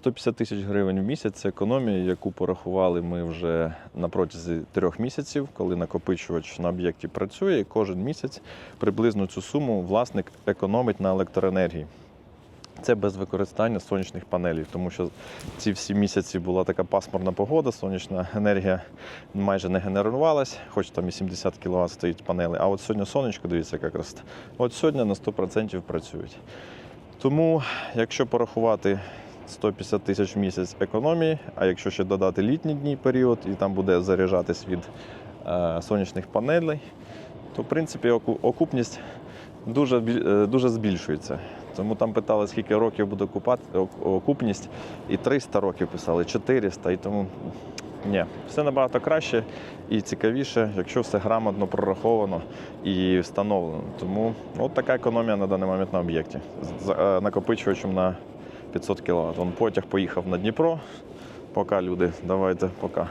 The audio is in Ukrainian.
150 тисяч гривень в місяць це економія, яку порахували ми вже на протязі трьох місяців, коли накопичувач на об'єкті працює. І кожен місяць приблизно цю суму власник економить на електроенергії. Це без використання сонячних панелей, тому що ці всі місяці була така пасмурна погода, сонячна енергія майже не генерувалась, хоч там і 70 кВт стоїть панели. А от сьогодні сонечко, дивіться, як якраз. От сьогодні на 100% працюють. Тому, якщо порахувати 150 тисяч в місяць економії, а якщо ще додати літній дній період, і там буде заряджатись від е, сонячних панелей, то в принципі окупність дуже, е, дуже збільшується. Тому там питали, скільки років буде окупати, окупність, і 300 років писали, 400, і тому ні, все набагато краще і цікавіше, якщо все грамотно прораховано і встановлено. Тому от така економія на даний момент на об'єкті з, е, накопичувачем на 500 кВт. Вон потяг поїхав на Дніпро. Пока люди, давайте, пока.